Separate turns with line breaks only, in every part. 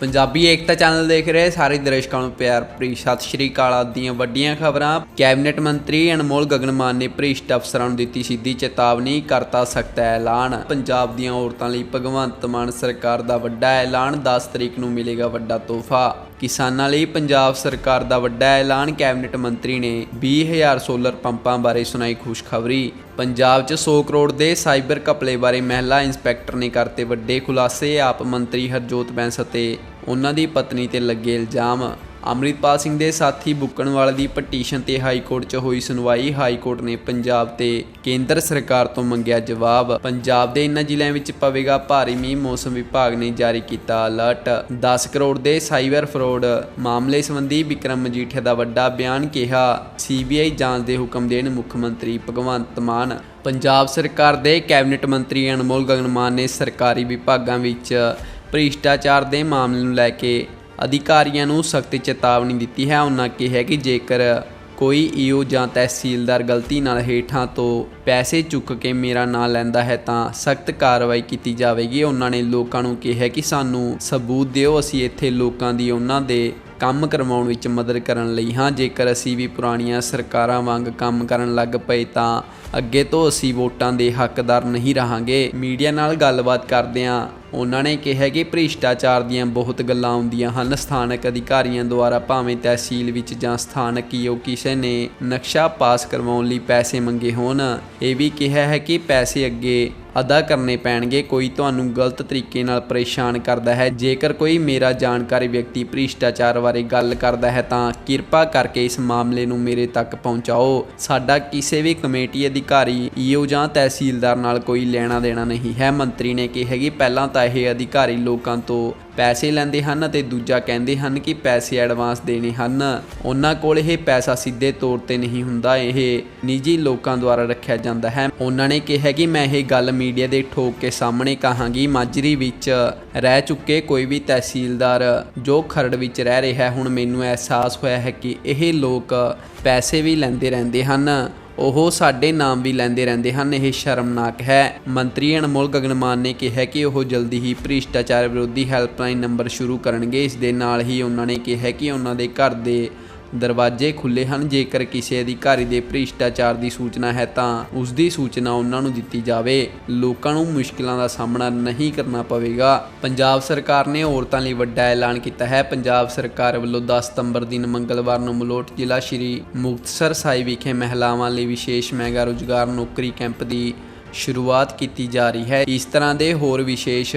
ਪੰਜਾਬੀ ਏਕਤਾ channel ਦੇਖ ਰਹੇ ਸਾਰੇ ਦਰਸ਼ਕਾਂ ਨੂੰ ਪਿਆਰ ਭਰੀ ਸਤਿ ਸ਼੍ਰੀ ਅਕਾਲ ਆਦਿ ਦੀਆਂ ਵੱਡੀਆਂ ਖਬਰਾਂ। ਕੈਬਨਿਟ ਮੰਤਰੀ ਅਨਮੋਲ ਗਗਨਮਾਨ ਨੇ ਭ੍ਰਿਸ਼ਟ ਅਫਸਰਾਂ ਨੂੰ ਦਿੱਤੀ ਸਿੱਧੀ ਚੇਤਾਵਨੀ, ਕਰਤਾ ਸਖਤ ਐਲਾਨ। ਪੰਜਾਬ ਦੀਆਂ ਔਰਤਾਂ ਲਈ ਭਗਵੰਤ ਮਾਨ ਸਰਕਾਰ ਦਾ ਵੱਡਾ ਐਲਾਨ 10 ਤਰੀਕ ਨੂੰ ਮਿਲੇਗਾ ਵੱਡਾ ਤੋਹਫਾ। ਕਿਸਾਨਾਂ ਲਈ ਪੰਜਾਬ ਸਰਕਾਰ ਦਾ ਵੱਡਾ ਐਲਾਨ ਕੈਬਨਿਟ ਮੰਤਰੀ ਨੇ 20000 ਸੋਲਰ ਪੰਪਾਂ ਬਾਰੇ ਸੁਣਾਈ ਖੁਸ਼ਖਬਰੀ। ਪੰਜਾਬ 'ਚ 100 ਕਰੋੜ ਦੇ ਸਾਈਬਰ ਘਪਲੇ ਬਾਰੇ ਮਹਿਲਾ ਇੰਸਪੈਕਟਰ ਨੇ ਕਰਤੇ ਵੱਡੇ ਖੁਲਾਸੇ, ਆਪ ਮੰਤਰੀ ਹਰਜੋਤ ਬੈਂਸ ਅਤੇ ਉਹਨਾਂ ਦੀ ਪਤਨੀ ਤੇ ਲੱਗੇ ਇਲਜ਼ਾਮ। ਅੰਮ੍ਰਿਤਪਾਲ ਸਿੰਘ ਦੇ ਸਾਥੀ ਬੁੱਕਣਵਾਲ ਦੀ ਪਟੀਸ਼ਨ ਤੇ ਹਾਈ ਕੋਰਟ 'ਚ ਹੋਈ ਸੁਣਵਾਈ। ਹਾਈ ਕੋਰਟ ਨੇ ਪੰਜਾਬ ਤੇ ਕੇਂਦਰ ਸਰਕਾਰ ਤੋਂ ਮੰਗਿਆ ਜਵਾਬ। ਪੰਜਾਬ ਦੇ ਇਨ੍ਹਾਂ ਜ਼ਿਲ੍ਹਿਆਂ ਵਿੱਚ ਪਵੇਗਾ ਭਾਰੀ ਮੀਂਹ। ਮੌਸਮ ਵਿਭਾਗ ਨੇ ਜਾਰੀ ਕੀਤਾ ਅਲਰਟ। 10 ਕਰੋੜ ਦੇ ਸਾਈਬਰ ਫਰੋਡ ਮਾਮਲੇ ਸੰਬੰਧੀ ਵਿਕਰਮ ਮਜੀਠੀਆ ਦਾ ਵੱਡਾ ਬਿਆਨ ਕਿਹਾ, ਸੀਬੀਆਈ ਜਾਂਚ ਦੇ ਹੁਕਮ ਦੇਣ ਮੁੱਖ ਮੰਤਰੀ ਭਗਵੰਤ ਮਾਨ। ਪੰਜਾਬ ਸਰਕਾਰ ਦੇ ਕੈਬਨਿਟ ਮੰਤਰੀ ਅਨਮੋਲ ਗਗਨਮਾਨ ਨੇ ਸਰਕਾਰੀ ਵਿਭਾਗਾਂ ਵਿੱਚ ਭ੍ਰਿਸ਼ਟਾਚਾਰ ਦੇ ਮਾਮਲੇ ਨੂੰ ਲੈ ਕੇ ਅਧਿਕਾਰੀਆਂ ਨੂੰ ਸਖਤ ਚੇਤਾਵਨੀ ਦਿੱਤੀ ਹੈ। ਉਹਨਾਂ ਕਿਹਾ ਕਿ ਜੇਕਰ ਕੋਈ ਈਓ ਜਾਂ ਤਹਿਸੀਲਦਾਰ ਗਲਤੀ ਨਾਲ ਹੇਠਾਂ ਤੋਂ ਪੈਸੇ ਚੁੱਕ ਕੇ ਮੇਰਾ ਨਾਂ ਲੈਂਦਾ ਹੈ ਤਾਂ ਸਖਤ ਕਾਰਵਾਈ ਕੀਤੀ ਜਾਵੇਗੀ। ਉਹਨਾਂ ਨੇ ਲੋਕਾਂ ਨੂੰ ਕਿਹਾ ਕਿ ਸਾਨੂੰ ਸਬੂਤ ਦਿਓ, ਅਸੀਂ ਇੱਥੇ ਲੋਕਾਂ ਦੀ ਉਹਨਾਂ ਦੇ ਕੰਮ ਕਰਵਾਉਣ ਵਿੱਚ ਮਦਦ ਕਰਨ ਲਈ ਹਾਂ। ਜੇਕਰ ਅਸੀਂ ਵੀ ਪੁਰਾਣੀਆਂ ਸਰਕਾਰਾਂ ਵਾਂਗ ਕੰਮ ਕਰਨ ਲੱਗ ਪਏ ਤਾਂ ਅੱਗੇ ਤੋਂ ਅਸੀਂ ਵੋਟਾਂ ਦੇ ਹੱਕਦਾਰ ਨਹੀਂ ਰਹਾਂਗੇ। ਮੀਡੀਆ ਨਾਲ ਗੱਲਬਾਤ ਕਰਦਿਆਂ ਉਹਨਾਂ ਨੇ ਕਿਹਾ ਕਿ ਭ੍ਰਿਸ਼ਟਾਚਾਰ ਦੀਆਂ ਬਹੁਤ ਗੱਲਾਂ ਆਉਂਦੀਆਂ ਹਨ। ਸਥਾਨਕ ਅਧਿਕਾਰੀਆਂ ਦੁਆਰਾ ਭਾਵੇਂ ਤਹਿਸੀਲ ਵਿੱਚ ਜਾਂ ਸਥਾਨਕ ਈਓ ਕਿਸੇ ਨੇ ਨਕਸ਼ਾ ਪਾਸ ਕਰਵਾਉਣ ਲਈ ਪੈਸੇ ਮੰਗੇ ਹੋਣ, ਇਹ ਵੀ ਕਿਹਾ ਹੈ ਕਿ ਪੈਸੇ ਅੱਗੇ ਅਦਾ ਕਰਨੇ ਪੈਣਗੇ। ਕੋਈ ਤੁਹਾਨੂੰ ਗਲਤ ਤਰੀਕੇ ਨਾਲ ਪਰੇਸ਼ਾਨ ਕਰਦਾ ਹੈ। ਜੇਕਰ ਕੋਈ ਮੇਰਾ ਜਾਣਕਾਰੀ ਵਿਅਕਤੀ ਭ੍ਰਿਸ਼ਟਾਚਾਰ ਬਾਰੇ ਗੱਲ ਕਰਦਾ ਹੈ, ਤਾਂ ਕਿਰਪਾ ਕਰਕੇ ਇਸ ਮਾਮਲੇ ਨੂੰ ਮੇਰੇ ਤੱਕ ਪਹੁੰਚਾਓ। ਸਾਡਾ ਕਿਸੇ ਵੀ ਕਮੇਟੀ ਅਧਿਕਾਰੀ ਈਓ ਜਾਂ ਤਹਿਸੀਲਦਾਰ ਨਾਲ ਕੋਈ ਲੈਣਾ ਦੇਣਾ ਨਹੀਂ ਹੈ। ਮੰਤਰੀ ਨੇ ਕਿਹਾ ਕਿ ਪਹਿਲਾਂ ਤਾਂ ਇਹ ਅਧਿਕਾਰੀ ਲੋਕਾਂ ਤੋਂ ਪੈਸੇ ਲੈਂਦੇ ਹਨ ਅਤੇ ਦੂਜਾ ਕਹਿੰਦੇ ਹਨ ਕਿ ਪੈਸੇ ਐਡਵਾਂਸ ਦੇਣੇ ਹਨ। ਉਹਨਾਂ ਕੋਲ ਇਹ ਪੈਸਾ ਸਿੱਧੇ ਤੌਰ ਤੇ ਨਹੀਂ ਹੁੰਦਾ। ਇਹ ਨਿੱਜੀ ਲੋਕਾਂ ਦੁਆਰਾ ਰੱਖਿਆ ਜਾਂਦਾ ਹੈ। ਉਹਨਾਂ ਨੇ ਕਿਹਾ ਕਿ ਮੈਂ ਇਹ ਗੱਲ ਮੀਡੀਆ ਦੇ ਠੋਕ ਕੇ ਸਾਹਮਣੇ ਕਹਾਂਗੀ। ਮਾਜਰੀ ਵਿੱਚ ਰਹਿ ਚੁੱਕੇ ਕੋਈ ਵੀ ਤਹਿਸੀਲਦਾਰ ਜੋ ਖਰੜ ਵਿੱਚ ਰਹਿ ਰਿਹਾ ਹੁਣ ਮੈਨੂੰ ਅਹਿਸਾਸ ਹੋਇਆ ਹੈ ਕਿ ਇਹ ਲੋਕ ਪੈਸੇ ਵੀ ਲੈਂਦੇ ਰਹਿੰਦੇ ਹਨ। ਉਹ ਸਾਡੇ ਨਾਮ ਵੀ ਲੈਂਦੇ ਰਹਿੰਦੇ ਹਨ। ਇਹ ਸ਼ਰਮਨਾਕ ਹੈ। ਮੰਤਰੀ ਅਨਮੋਲ ਗਗਨਮਾਨ ਨੇ ਕਿਹਾ ਕਿ ਉਹ ਜਲਦੀ ਹੀ ਭ੍ਰਿਸ਼ਟਾਚਾਰ ਵਿਰੋਧੀ ਹੈਲਪਲਾਈਨ ਨੰਬਰ ਸ਼ੁਰੂ ਕਰਨਗੇ। ਇਸ ਦੇ ਨਾਲ ਹੀ ਉਹਨਾਂ ਨੇ ਕਿਹਾ ਕਿ ਉਹਨਾਂ ਦੇ ਘਰ ਦੇ ਦਰਵਾਜ਼ੇ ਖੁੱਲੇ ਹਨ। ਜੇਕਰ ਕਿਸੇ ਅਧਿਕਾਰੀ ਦੇ ਭ੍ਰਿਸ਼ਟਾਚਾਰ ਦੀ ਸੂਚਨਾ ਹੈ ਤਾਂ ਉਸ ਦੀ ਸੂਚਨਾ ਉਹਨਾਂ ਨੂੰ ਦਿੱਤੀ ਜਾਵੇ। ਲੋਕਾਂ ਨੂੰ ਮੁਸ਼ਕਲਾਂ ਦਾ ਸਾਹਮਣਾ ਨਹੀਂ ਕਰਨਾ ਪਵੇਗਾ। ਪੰਜਾਬ ਸਰਕਾਰ ਨੇ ਔਰਤਾਂ ਲਈ ਵੱਡਾ ਐਲਾਨ ਕੀਤਾ ਹੈ। ਪੰਜਾਬ ਸਰਕਾਰ ਵੱਲੋਂ 10 ਸਤੰਬਰ ਦਿਨ ਮੰਗਲਵਾਰ ਨੂੰ ਮਲੋਟ ਜ਼ਿਲ੍ਹਾ ਸ਼੍ਰੀ ਮੁਕਤਸਰ ਸਾਹਿਬ ਵਿਖੇ ਮਹਿਲਾਵਾਂ ਲਈ ਵਿਸ਼ੇਸ਼ ਮੈਗਾ ਰੁਜ਼ਗਾਰ ਨੌਕਰੀ ਕੈਂਪ ਦੀ ਸ਼ੁਰੂਆਤ ਕੀਤੀ ਜਾ ਰਹੀ ਹੈ। ਇਸ ਤਰ੍ਹਾਂ ਦੇ ਹੋਰ ਵਿਸ਼ੇਸ਼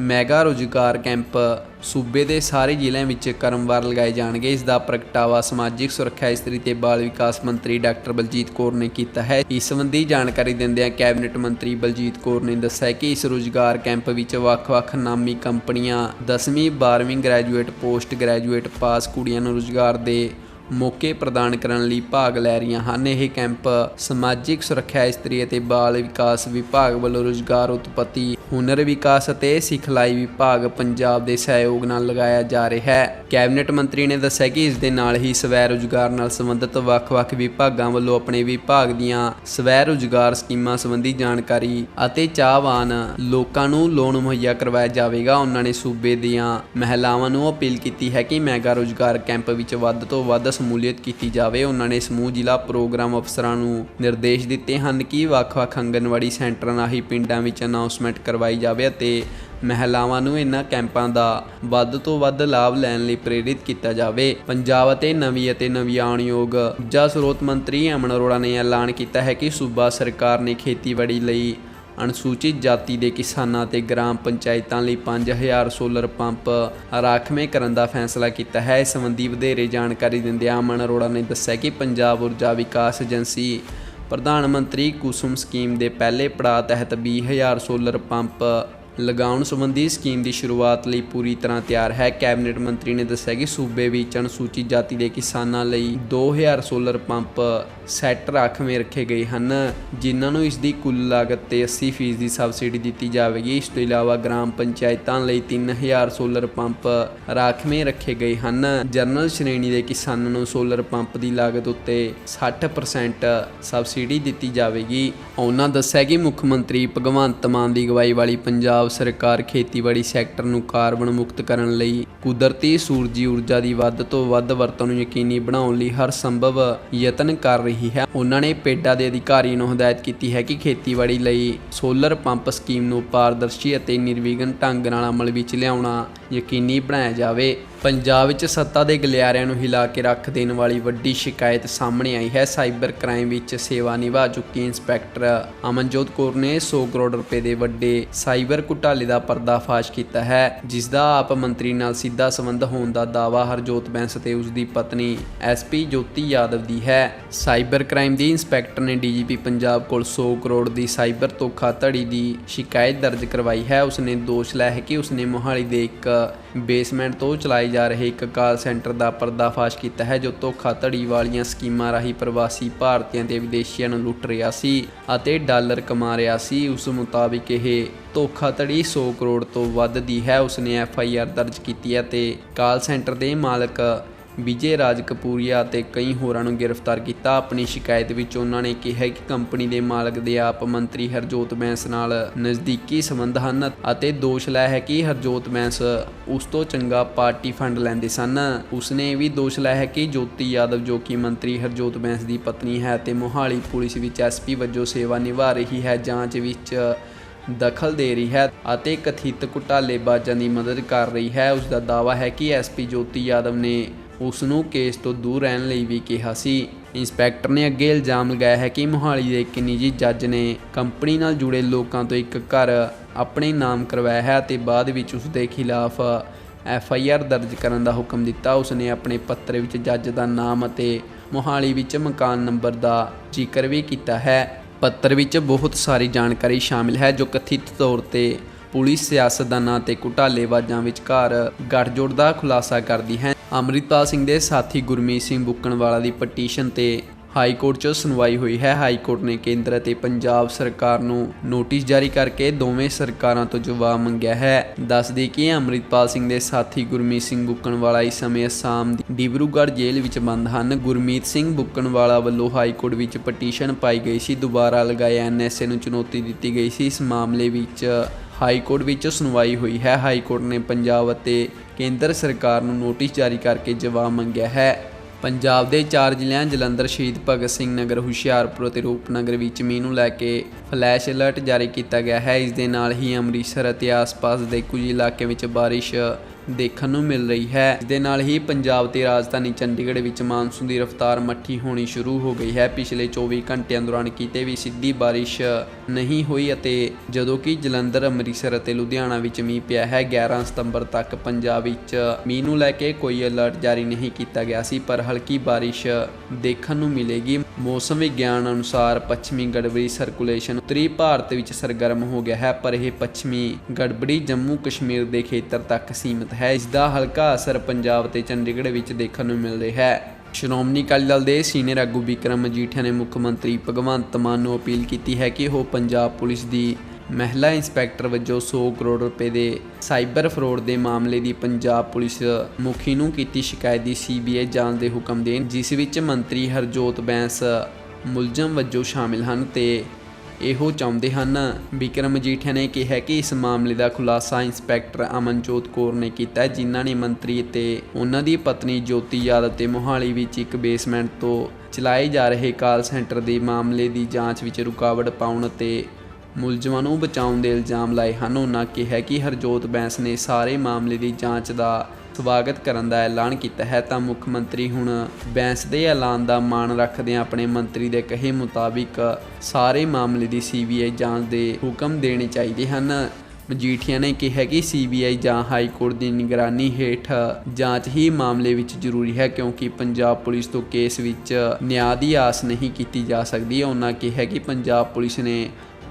ਮੈਗਾ ਰੁਜ਼ਗਾਰ ਕੈਂਪ ਸੂਬੇ ਦੇ ਸਾਰੇ ਜ਼ਿਲ੍ਹਿਆਂ ਵਿੱਚ ਕਰਮਵਾਰ ਲਗਾਏ ਜਾਣਗੇ। ਇਸ ਦਾ ਪ੍ਰਗਟਾਵਾ ਸਮਾਜਿਕ ਸੁਰੱਖਿਆ ਇਸਤਰੀ ਤੇ ਬਾਲ ਵਿਕਾਸ ਮੰਤਰੀ ਡਾਕਟਰ ਬਲਜੀਤ ਕੌਰ ਨੇ ਕੀਤਾ ਹੈ। ਇਸ ਸੰਬੰਧੀ ਜਾਣਕਾਰੀ ਦਿੰਦਿਆਂ ਕੈਬਨਿਟ ਮੰਤਰੀ ਬਲਜੀਤ ਕੌਰ ਨੇ ਦੱਸਿਆ ਕਿ ਇਸ ਰੁਜ਼ਗਾਰ ਕੈਂਪ ਵਿੱਚ ਵੱਖ-ਵੱਖ ਨਾਮੀ ਕੰਪਨੀਆਂ 10ਵੀਂ 12ਵੀਂ ਗ੍ਰੈਜੂਏਟ, ਪੋਸਟ ਗ੍ਰੈਜੂਏਟ ਪਾਸ ਕੁੜੀਆਂ ਨੂੰ ਰੁਜ਼ਗਾਰ ਦੇ ਮੌਕੇ ਪ੍ਰਦਾਨ ਕਰਨ ਲਈ ਭਾਗ ਲੈ ਰਹੀਆਂ ਹਨ। ਇਹ ਕੈਂਪ ਸਮਾਜਿਕ ਸੁਰੱਖਿਆ, ਇਸਤਰੀ ਅਤੇ ਬਾਲ ਵਿਕਾਸ ਵਿਭਾਗ ਵੱਲੋਂ ਰੁਜ਼ਗਾਰ, ਉਤਪਤੀ, ਹੁਨਰ ਵਿਕਾਸ ਅਤੇ ਸਿਖਲਾਈ ਵਿਭਾਗ ਪੰਜਾਬ ਦੇ ਸਹਿਯੋਗ ਨਾਲ ਲਗਾਇਆ ਜਾ ਰਿਹਾ ਹੈ। ਕੈਬਨਿਟ ਮੰਤਰੀ ਨੇ ਦੱਸਿਆ ਕਿ ਇਸ ਦੇ ਨਾਲ ਹੀ ਸਵੈ ਰੁਜ਼ਗਾਰ ਨਾਲ ਸੰਬੰਧਿਤ ਵੱਖ-ਵੱਖ ਵਿਭਾਗਾਂ ਵੱਲੋਂ ਆਪਣੇ ਵਿਭਾਗ ਦੀਆਂ ਸਵੈ ਰੁਜ਼ਗਾਰ ਸਕੀਮਾਂ ਸੰਬੰਧੀ ਜਾਣਕਾਰੀ ਅਤੇ ਚਾਹਵਾਨ ਲੋਕਾਂ ਨੂੰ ਲੋਨ ਮੁਹੱਈਆ ਕਰਵਾਇਆ ਜਾਵੇਗਾ। ਉਹਨਾਂ ਨੇ ਸੂਬੇ ਦੀਆਂ ਮਹਿਲਾਵਾਂ ਨੂੰ ਅਪੀਲ ਕੀਤੀ ਹੈ ਕਿ ਮੈਗਾ ਰੁਜ਼ਗਾਰ ਕੈਂਪ ਵਿੱਚ ਵੱਧ ਤੋਂ ਵੱਧ ਸ਼ਮੂਲੀਅਤ ਕੀਤੀ ਜਾਵੇ, ਉਹਨਾਂ ਨੇ ਸਮੂਹ ਜ਼ਿਲ੍ਹਾ ਪ੍ਰੋਗਰਾਮ ਅਫਸਰਾਂ ਨੂੰ ਨਿਰਦੇਸ਼ ਦਿੱਤੇ ਹਨ ਕਿ ਵੱਖ-ਵੱਖ ਆਂਗਣਵਾੜੀ ਸੈਂਟਰਾਂ ਰਾਹੀਂ ਪਿੰਡਾਂ ਵਿੱਚ ਅਨਾਉਂਸਮੈਂਟ ਕਰਵਾਈ ਜਾਵੇ ਅਤੇ ਮਹਿਲਾਵਾਂ ਨੂੰ ਇਹਨਾਂ ਕੈਂਪਾਂ ਦਾ ਵੱਧ ਤੋਂ ਵੱਧ ਲਾਭ ਲੈਣ ਲਈ ਪ੍ਰੇਰਿਤ ਕੀਤਾ ਜਾਵੇ। ਪੰਜਾਬ ਅਤੇ ਨਵੀਂ ਅਤੇ ਨਵਿਆਣਯੋਗ ਊਰਜਾ ਸਰੋਤ ਮੰਤਰੀ ਅਮਨ ਅਰੋੜਾ ਨੇ ਐਲਾਨ ਕੀਤਾ ਹੈ ਕਿ ਸੂਬਾ ਸਰਕਾਰ ਨੇ ਖੇਤੀਬਾੜੀ ਲਈ ਅਨੁਸੂਚਿਤ ਜਾਤੀ ਦੇ ਕਿਸਾਨਾਂ ਤੇ ਗ੍ਰਾਮ ਪੰਚਾਇਤਾਂ ਲਈ 5000 ਸੋਲਰ ਪੰਪ ਰਾਖਵੇਂ ਕਰਨ ਦਾ ਫੈਸਲਾ ਕੀਤਾ ਹੈ। ਇਸ ਸੰਬੰਧੀ ਵਧੇਰੇ ਜਾਣਕਾਰੀ ਦਿੰਦਿਆਂ ਅਮਨ ਅਰੋੜਾ ਨੇ ਦੱਸਿਆ ਕਿ ਪੰਜਾਬ ਊਰਜਾ ਵਿਕਾਸ ਏਜੰਸੀ ਪ੍ਰਧਾਨ ਮੰਤਰੀ ਕੁਸੁਮ ਸਕੀਮ ਦੇ ਪਹਿਲੇ ਪੜਾਅ ਤਹਿਤ 20000 ਸੋਲਰ ਪੰਪ ਲਗਾਉਣ ਸੰਬੰਧੀ ਸਕੀਮ ਦੀ ਸ਼ੁਰੂਆਤ ਲਈ ਪੂਰੀ ਤਰ੍ਹਾਂ ਤਿਆਰ ਹੈ। ਕੈਬਨਿਟ ਮੰਤਰੀ ਨੇ ਦੱਸਿਆ ਕਿ ਸੂਬੇ ਵਿੱਚ ਅਨੁਸੂਚਿਤ ਜਾਤੀ ਦੇ ਕਿਸਾਨਾਂ ਲਈ 2000 ਸੋਲਰ ਪੰਪ ਸੈੱਟ ਰਾਖਵੇਂ ਰੱਖੇ ਗਏ ਹਨ, ਜਿਨ੍ਹਾਂ ਨੂੰ ਇਸ ਦੀ ਕੁੱਲ ਲਾਗਤ ਤੇ 80% ਦੀ ਸਬਸਿਡੀ ਦਿੱਤੀ ਜਾਵੇਗੀ। ਇਸ ਤੋਂ ਇਲਾਵਾ ਗ੍ਰਾਮ ਪੰਚਾਇਤਾਂ ਲਈ 3000 ਸੋਲਰ ਪੰਪ ਰਾਖਵੇਂ ਰੱਖੇ ਗਏ ਹਨ। ਜਨਰਲ ਸ਼੍ਰੇਣੀ ਦੇ ਕਿਸਾਨਾਂ ਨੂੰ ਸੋਲਰ ਪੰਪ ਦੀ ਲਾਗਤ ਉੱਤੇ 60% ਸਬਸਿਡੀ ਦਿੱਤੀ ਜਾਵੇਗੀ। ਉਹਨਾਂ ਦੱਸਿਆ ਕਿ ਮੁੱਖ ਮੰਤਰੀ ਭਗਵੰਤ ਮਾਨ ਦੀ ਅਗਵਾਈ ਵਾਲੀ ਪੰਜਾਬ ਸਰਕਾਰ ਖੇਤੀਬਾੜੀ ਸੈਕਟਰ ਨੂੰ ਕਾਰਬਨ ਮੁਕਤ ਕਰਨ ਲਈ ਕੁਦਰਤੀ ਸੂਰਜੀ ਊਰਜਾ ਦੀ ਵੱਧ ਤੋਂ ਵੱਧ ਵਰਤੋਂ ਨੂੰ ਯਕੀਨੀ ਬਣਾਉਣ ਲਈ ਹਰ ਸੰਭਵ ਯਤਨ ਕਰ ਰਹੀ ਹੈ। ਉਹਨਾਂ ਨੇ ਪੇਡਾ ਦੇ ਅਧਿਕਾਰੀ ਨੂੰ ਹਦਾਇਤ ਕੀਤੀ ਹੈ ਕਿ ਖੇਤੀਬਾੜੀ ਲਈ ਸੋਲਰ ਪੰਪ ਸਕੀਮ ਨੂੰ ਪਾਰਦਰਸ਼ੀ ਅਤੇ ਨਿਰਵਿਘਨ ਢੰਗ ਨਾਲ ਅਮਲ ਵਿੱਚ ਲਿਆਉਣਾ ਯਕੀਨੀ ਬਣਾਇਆ ਜਾਵੇ। ਪੰਜਾਬ ਵਿੱਚ ਸੱਤਾ ਦੇ ਗਲਿਆਰਿਆਂ ਨੂੰ ਹਿਲਾ ਕੇ ਰੱਖ ਦੇਣ ਵਾਲੀ ਵੱਡੀ ਸ਼ਿਕਾਇਤ ਸਾਹਮਣੇ ਆਈ ਹੈ। ਸਾਈਬਰ ਕ੍ਰਾਈਮ ਵਿੱਚ ਸੇਵਾ ਨਿਭਾ ਚੁੱਕੀ ਇੰਸਪੈਕਟਰ ਅਮਨਜੋਤ ਕੌਰ ਨੇ 100 ਕਰੋੜ ਰੁਪਏ ਦੇ ਵੱਡੇ ਸਾਈਬਰ ਘੁਟਾਲੇ ਦਾ ਪਰਦਾਫਾਸ਼ ਕੀਤਾ ਹੈ, ਜਿਸ ਦਾ ਆਪ ਮੰਤਰੀ ਨਾਲ ਸੀ ਸਿੱਧਾ ਸੰਬੰਧ ਹੋਣ ਦਾ ਦਾਅਵਾ ਹਰਜੋਤ ਬੈਂਸ ਤੇ ਉਸ ਦੀ ਪਤਨੀ ਐਸਪੀ ਜੋਤੀ ਯਾਦਵ ਦੀ ਹੈ। ਸਾਈਬਰ ਕ੍ਰਾਈਮ ਦੀ ਇੰਸਪੈਕਟਰ ਨੇ ਡੀਜੀਪੀ ਪੰਜਾਬ ਕੋਲ 100 ਕਰੋੜ ਦੀ ਸਾਈਬਰ ਧੋਖਾਧੜੀ ਦੀ ਸ਼ਿਕਾਇਤ ਦਰਜ ਕਰਵਾਈ ਹੈ। ਉਸਨੇ ਦੋਸ਼ ਲਾਇਆ ਹੈ ਕਿ ਉਸਨੇ ਮੋਹਾਲੀ ਦੇ ਇੱਕ ਬੇਸਮੈਂਟ ਤੋਂ ਚਲਾਏ ਜਾ ਰਹੇ ਇੱਕ ਕਾਲ ਸੈਂਟਰ ਦਾ ਪਰਦਾਫਾਸ਼ ਕੀਤਾ ਹੈ, ਜੋ ਧੋਖਾਧੜੀ ਵਾਲੀਆਂ ਸਕੀਮਾਂ ਰਾਹੀਂ ਪ੍ਰਵਾਸੀ ਭਾਰਤੀਆਂ ਤੇ ਵਿਦੇਸ਼ੀਆਂ ਨੂੰ ਲੁੱਟ ਰਿਹਾ ਸੀ ਅਤੇ ਡਾਲਰ ਕਮਾ ਰਿਹਾ ਸੀ। ਉਸ ਮੁਤਾਬਿਕ ਇਹ ਧੋਖਾਧੜੀ 100 ਕਰੋੜ ਤੋਂ ਵੱਧ ਦੀ ਹੈ। ਉਸਨੇ ਐਫ ਆਈ ਆਰ ਦਰਜ ਕੀਤੀ ਹੈ ਤੇ ਕਾਲ ਸੈਂਟਰ ਦੇ ਮਾਲਕ ਵਿਜੇ ਰਾਜ ਕਪੂਰੀਆ ਅਤੇ ਕਈ ਹੋਰਾਂ ਨੂੰ ਗ੍ਰਿਫਤਾਰ ਕੀਤਾ। ਆਪਣੀ ਸ਼ਿਕਾਇਤ ਵਿੱਚ ਉਹਨਾਂ ਨੇ ਕਿਹਾ ਕਿ ਕੰਪਨੀ ਦੇ ਮਾਲਕ ਦੇ ਆਪ ਮੰਤਰੀ ਹਰਜੋਤ ਬੈਂਸ ਨਾਲ ਨਜ਼ਦੀਕੀ ਸੰਬੰਧ ਹਨ ਅਤੇ ਦੋਸ਼ ਲਾਇਆ ਹੈ ਕਿ ਹਰਜੋਤ ਬੈਂਸ ਉਸ ਤੋਂ ਚੰਗਾ ਪਾਰਟੀ ਫੰਡ ਲੈਂਦੇ ਸਨ। ਉਸਨੇ ਵੀ ਦੋਸ਼ ਲਾਇਆ ਹੈ ਕਿ ਜੋਤੀ ਯਾਦਵ, ਜੋ ਕਿ ਮੰਤਰੀ ਹਰਜੋਤ ਬੈਂਸ ਦੀ ਪਤਨੀ ਹੈ ਅਤੇ ਮੋਹਾਲੀ ਪੁਲਿਸ ਵਿੱਚ ਐਸਪੀ ਵਜੋਂ ਸੇਵਾ ਨਿਭਾ ਰਹੀ ਹੈ, ਜਾਂਚ ਵਿੱਚ ਦਖਲ ਦੇ ਰਹੀ ਹੈ ਅਤੇ ਕਥਿਤ ਘੁਟਾਲੇਬਾਜ਼ਾਂ ਦੀ ਮਦਦ ਕਰ ਰਹੀ ਹੈ। ਉਸ ਦਾ ਦਾਅਵਾ ਹੈ ਕਿ ਐਸਪੀ ਜੋਤੀ ਯਾਦਵ ਨੇ ਉਸ ਨੂੰ ਕੇਸ ਤੋਂ ਦੂਰ ਰਹਿਣ ਲਈ ਵੀ ਕਿਹਾ ਸੀ। ਇੰਸਪੈਕਟਰ ਨੇ ਅੱਗੇ ਇਲਜ਼ਾਮ ਲਗਾਇਆ ਹੈ ਕਿ ਮੋਹਾਲੀ ਦੇ ਇੱਕ ਨਿੱਜੀ ਜੱਜ ਨੇ ਕੰਪਨੀ ਨਾਲ ਜੁੜੇ ਲੋਕਾਂ ਤੋਂ ਇੱਕ ਘਰ ਆਪਣੇ ਨਾਮ ਕਰਵਾਇਆ ਹੈ ਅਤੇ ਬਾਅਦ ਵਿੱਚ ਉਸ ਦੇ ਖਿਲਾਫ ਐਫ ਆਈ ਆਰ ਦਰਜ ਕਰਨ ਦਾ ਹੁਕਮ ਦਿੱਤਾ। ਉਸ ਨੇ ਆਪਣੇ ਪੱਤਰ ਵਿੱਚ ਜੱਜ ਦਾ ਨਾਮ ਅਤੇ ਮੋਹਾਲੀ ਵਿੱਚ ਮਕਾਨ ਨੰਬਰ ਦਾ ਜ਼ਿਕਰ ਵੀ ਕੀਤਾ ਹੈ। ਪੱਤਰ ਵਿੱਚ ਬਹੁਤ ਸਾਰੀ ਜਾਣਕਾਰੀ ਸ਼ਾਮਿਲ ਹੈ, ਜੋ ਕਥਿਤ ਤੌਰ ਤੇ ਪੁਲਿਸ ਸਿਆਸਤਦਾਨਾਂ ਤੇ ਘੁਟਾਲੇਬਾਜ਼ਾਂ ਵਿਚਕਾਰ ਗੱਠਜੋੜ ਦਾ ਖੁਲਾਸਾ ਕਰਦੀ ਹੈ। ਅੰਮ੍ਰਿਤਪਾਲ ਸਿੰਘ ਦੇ ਸਾਥੀ ਗੁਰਮੀਤ ਸਿੰਘ ਬੁੱਕਣਵਾਲਾ ਦੀ ਪਟੀਸ਼ਨ ਤੇ ਹਾਈ ਕੋਰਟ 'ਚ ਸੁਣਵਾਈ ਹੋਈ ਹੈ। ਹਾਈ ਕੋਰਟ ਨੇ ਕੇਂਦਰ ਅਤੇ ਪੰਜਾਬ ਸਰਕਾਰ ਨੂੰ ਨੋਟਿਸ ਜਾਰੀ ਕਰਕੇ ਦੋਵੇਂ ਸਰਕਾਰਾਂ ਤੋਂ ਜਵਾਬ ਮੰਗਿਆ ਹੈ। ਦੱਸਦੀ ਕਿ ਅੰਮ੍ਰਿਤਪਾਲ ਸਿੰਘ ਦੇ ਸਾਥੀ ਗੁਰਮੀਤ ਸਿੰਘ ਬੁੱਕਣਵਾਲਾ ਇਸ ਸਮੇਂ ਅਸਾਮ ਦੀ ਡਿਬਰੂਗੜ੍ਹ ਜੇਲ੍ਹ ਵਿੱਚ ਬੰਦ ਹਨ। ਗੁਰਮੀਤ ਸਿੰਘ ਬੁੱਕਣਵਾਲਾ ਵੱਲੋਂ ਹਾਈ ਕੋਰਟ ਵਿੱਚ ਪਟੀਸ਼ਨ ਪਾਈ ਗਈ ਸੀ। ਦੁਬਾਰਾ ਲਗਾਏ ਐਨਐਸਏ ਨੂੰ ਚੁਣੌਤੀ ਦਿੱਤੀ ਗਈ ਸੀ। ਇਸ ਮਾਮਲੇ ਵਿੱਚ ਹਾਈ ਕੋਰਟ ਵਿੱਚ ਸੁਣਵਾਈ ਹੋਈ ਹੈ। ਹਾਈ ਕੋਰਟ ਨੇ ਪੰਜਾਬ ਅਤੇ ਕੇਂਦਰ ਸਰਕਾਰ ਨੂੰ ਨੋਟਿਸ ਜਾਰੀ ਕਰਕੇ ਜਵਾਬ ਮੰਗਿਆ ਹੈ। ਪੰਜਾਬ ਦੇ ਚਾਰ ਜ਼ਿਲ੍ਹਿਆਂ ਜਲੰਧਰ, ਸ਼ਹੀਦ ਭਗਤ ਸਿੰਘ ਨਗਰ, ਹੁਸ਼ਿਆਰਪੁਰ ਅਤੇ ਰੂਪਨਗਰ ਵਿੱਚ ਮੀਂਹ ਨੂੰ ਲੈ ਕੇ ਫਲੈਸ਼ ਅਲਰਟ ਜਾਰੀ ਕੀਤਾ ਗਿਆ ਹੈ। ਇਸ ਦੇ ਨਾਲ ਹੀ ਅੰਮ੍ਰਿਤਸਰ ਅਤੇ ਆਸ-ਪਾਸ ਦੇ ਕੁਝ ਇਲਾਕਿਆਂ ਵਿੱਚ ਬਾਰਿਸ਼ ਦੇਖਣ ਨੂੰ ਮਿਲ ਰਹੀ ਹੈ। ਇਸ ਦੇ ਨਾਲ ਹੀ ਪੰਜਾਬ ਤੇ ਰਾਜਧਾਨੀ ਚੰਡੀਗੜ੍ਹ ਵਿੱਚ ਮਾਨਸੂਨ ਦੀ ਰਫ਼ਤਾਰ ਮੱਠੀ ਹੋਣੀ ਸ਼ੁਰੂ ਹੋ ਗਈ ਹੈ। ਪਿਛਲੇ 24 ਘੰਟਿਆਂ ਦੌਰਾਨ ਕਿਤੇ ਵੀ ਸਿੱਧੀ ਬਾਰਿਸ਼ ਨਹੀਂ ਹੋਈ ਅਤੇ ਜਦੋਂ ਕਿ ਜਲੰਧਰ, ਅੰਮ੍ਰਿਤਸਰ ਅਤੇ ਲੁਧਿਆਣਾ ਵਿੱਚ ਮੀਂਹ ਪਿਆ ਹੈ। 11 ਸਤੰਬਰ ਤੱਕ ਪੰਜਾਬ ਵਿੱਚ ਮੀਂਹ ਨੂੰ ਲੈ ਕੇ ਕੋਈ ਅਲਰਟ ਜਾਰੀ ਨਹੀਂ ਕੀਤਾ ਗਿਆ ਸੀ, ਪਰ ਹਲਕੀ ਬਾਰਿਸ਼ ਦੇਖਣ ਨੂੰ ਮਿਲੇਗੀ। ਮੌਸਮ ਵਿਗਿਆਨ ਅਨੁਸਾਰ ਪੱਛਮੀ ਗੜਬੜੀ ਸਰਕੂਲੇਸ਼ਨ ਉੱਤਰੀ ਭਾਰਤ ਵਿੱਚ ਸਰਗਰਮ ਹੋ ਗਿਆ ਹੈ, ਪਰ ਇਹ ਪੱਛਮੀ ਗੜਬੜੀ ਜੰਮੂ ਕਸ਼ਮੀਰ ਦੇ ਖੇਤਰ ਤੱਕ ਸੀਮਿਤ ਹੈ। ਹੈ ਇਸ ਦਾ ਹਲਕਾ ਅਸਰ ਪੰਜਾਬ ਤੇ ਚੰਡੀਗੜ੍ਹ ਵਿੱਚ ਦੇਖਣ ਨੂੰ ਮਿਲ ਰਿਹਾ ਹੈ। ਸ਼੍ਰੋਮਣੀ ਅਕਾਲੀ ਦਲ ਦੇ ਸੀਨੀਅਰ ਆਗੂ ਵਿਕਰਮ ਮਜੀਠੀਆ ਨੇ ਮੁੱਖ ਮੰਤਰੀ ਭਗਵੰਤ ਮਾਨ ਨੂੰ ਅਪੀਲ ਕੀਤੀ ਹੈ ਕਿ ਉਹ ਪੰਜਾਬ ਪੁਲਿਸ ਦੀ ਮਹਿਲਾ ਇੰਸਪੈਕਟਰ ਵਜੋਂ 100 ਕਰੋੜ ਰੁਪਏ ਦੇ ਸਾਈਬਰ ਫਰੋਡ ਦੇ ਮਾਮਲੇ ਦੀ ਪੰਜਾਬ ਪੁਲਿਸ ਮੁਖੀ ਨੂੰ ਕੀਤੀ ਸ਼ਿਕਾਇਤ ਦੀ ਸੀਬੀਆਈ ਜਾਂਚ ਦੇ ਹੁਕਮ ਦੇਣ, ਜਿਸ ਵਿੱਚ ਮੰਤਰੀ ਹਰਜੋਤ ਬੈਂਸ ਮੁਲਜ਼ਮ ਵਜੋਂ ਸ਼ਾਮਿਲ ਹਨ ਤੇ ਇਹੋ ਚਾਹੁੰਦੇ ਹਨ। ਵਿਕਰਮ ਮਜੀਠੀਆ ਨੇ ਕਿਹਾ ਕਿ ਇਸ ਮਾਮਲੇ ਦਾ ਖੁਲਾਸਾ ਇੰਸਪੈਕਟਰ ਅਮਨਜੋਤ ਕੌਰ ਨੇ ਕੀਤਾ ਜਿਨ੍ਹਾਂ ਨੇ ਮੰਤਰੀ ਤੇ ਉਹਨਾਂ ਦੀ ਪਤਨੀ ਜੋਤੀ ਯਾਦਵ ਤੇ ਮੋਹਾਲੀ ਵਿੱਚ ਇੱਕ ਬੇਸਮੈਂਟ ਤੋਂ ਚਲਾਏ ਜਾ ਰਹੇ ਕਾਲ ਸੈਂਟਰ ਦੇ ਮਾਮਲੇ ਦੀ ਜਾਂਚ ਵਿੱਚ ਰੁਕਾਵਟ ਪਾਉਣ ਤੇ ਮੁਲਜ਼ਮਾਂ ਨੂੰ ਬਚਾਉਣ ਦੇ ਇਲਜ਼ਾਮ ਲਾਏ ਹਨ। ਉਹਨਾਂ ਕਿਹਾ ਕਿ ਹਰਜੋਤ ਬੈਂਸ ਨੇ ਸਾਰੇ ਮਾਮਲੇ ਦੀ ਜਾਂਚ ਦਾ ਸਵਾਗਤ ਕਰਨ ਦਾ ਐਲਾਨ ਕੀਤਾ ਹੈ, ਤਾਂ ਮੁੱਖ ਮੰਤਰੀ ਹੁਣ ਬੈਂਸ ਦੇ ਐਲਾਨ ਦਾ ਮਾਣ ਰੱਖਦਿਆਂ ਆਪਣੇ ਮੰਤਰੀ ਦੇ ਕਹੇ ਮੁਤਾਬਿਕ ਸਾਰੇ ਮਾਮਲੇ ਦੀ ਸੀਬੀਆਈ ਜਾਂਚ ਦੇ ਹੁਕਮ ਦੇਣੇ ਚਾਹੀਦੇ ਹਨ। ਮਜੀਠੀਆ ਨੇ ਕਿਹਾ ਕਿ ਸੀਬੀਆਈ ਜਾਂ ਹਾਈ ਕੋਰਟ ਦੀ ਨਿਗਰਾਨੀ ਹੇਠ ਜਾਂਚ ਹੀ ਮਾਮਲੇ ਵਿੱਚ ਜ਼ਰੂਰੀ ਹੈ, ਕਿਉਂਕਿ ਪੰਜਾਬ ਪੁਲਿਸ ਤੋਂ ਕੇਸ ਵਿੱਚ ਨਿਆਂ ਦੀ ਆਸ ਨਹੀਂ ਕੀਤੀ ਜਾ ਸਕਦੀ। ਉਹਨਾਂ ਕਿਹਾ ਕਿ ਪੰਜਾਬ ਪੁਲਿਸ ਨੇ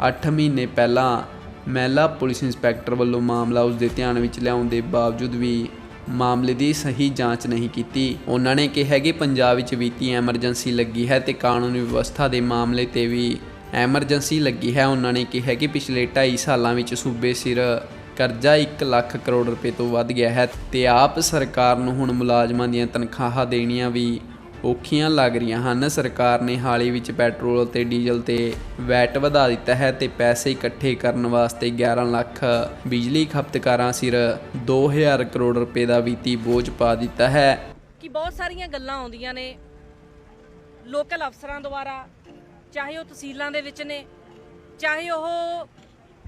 8 ਮਹੀਨੇ ਪਹਿਲਾਂ ਮਹਿਲਾ ਪੁਲਿਸ ਇੰਸਪੈਕਟਰ ਵੱਲੋਂ ਮਾਮਲਾ ਉਸ ਦੇ ਧਿਆਨ ਵਿੱਚ ਲਿਆਉਣ ਦੇ ਬਾਵਜੂਦ ਵੀ ਮਾਮਲੇ ਦੀ ਸਹੀ ਜਾਂਚ ਨਹੀਂ ਕੀਤੀ। ਉਹਨਾਂ ਨੇ ਕਿਹਾ ਕਿ ਪੰਜਾਬ ਵਿੱਚ ਵਿੱਤੀ ਐਮਰਜੈਂਸੀ ਲੱਗੀ ਹੈ ਤੇ ਕਾਨੂੰਨ ਵਿਵਸਥਾ ਦੇ ਮਾਮਲੇ ਤੇ ਵੀ ਐਮਰਜੈਂਸੀ ਲੱਗੀ ਹੈ। ਉਹਨਾਂ ਨੇ ਕਿਹਾ ਕਿ ਪਿਛਲੇ 2.5 ਸਾਲਾਂ ਵਿੱਚ ਸੂਬੇ ਸਿਰ ਕਰਜ਼ਾ 1 ਲੱਖ ਕਰੋੜ ਰੁਪਏ ਤੋਂ ਵੱਧ ਗਿਆ ਹੈ ਤੇ ਆਪ ਸਰਕਾਰ ਨੂੰ ਹੁਣ ਮੁਲਾਜ਼ਮਾਂ ਦੀਆਂ ਤਨਖਾਹਾਂ ਦੇਣੀਆਂ ਵੀ ਔਖੀਆਂ ਲੱਗ ਰਹੀਆਂ ਹਨ। ਸਰਕਾਰ ਨੇ ਹਾਲ ਹੀ ਵਿੱਚ ਪੈਟਰੋਲ ਅਤੇ ਡੀਜ਼ਲ ਤੇ ਵੈਟ ਵਧਾ ਦਿੱਤਾ ਹੈ ਤੇ ਪੈਸੇ ਇਕੱਠੇ ਕਰਨ ਵਾਸਤੇ 11 ਲੱਖ ਬਿਜਲੀ ਖਪਤਕਾਰਾਂ ਸਿਰ 2000 ਕਰੋੜ ਰੁਪਏ ਦਾ ਵਿੱਤੀ ਬੋਝ ਪਾ ਦਿੱਤਾ ਹੈ।
ਕਿ ਬਹੁਤ ਸਾਰੀਆਂ ਗੱਲਾਂ ਆਉਂਦੀਆਂ ਨੇ। ਲੋਕਲ ਅਫਸਰਾਂ ਦੁਆਰਾ, ਚਾਹੇ ਉਹ ਤਹਿਸੀਲਾਂ ਦੇ ਵਿੱਚ ਨੇ, ਚਾਹੇ ਉਹ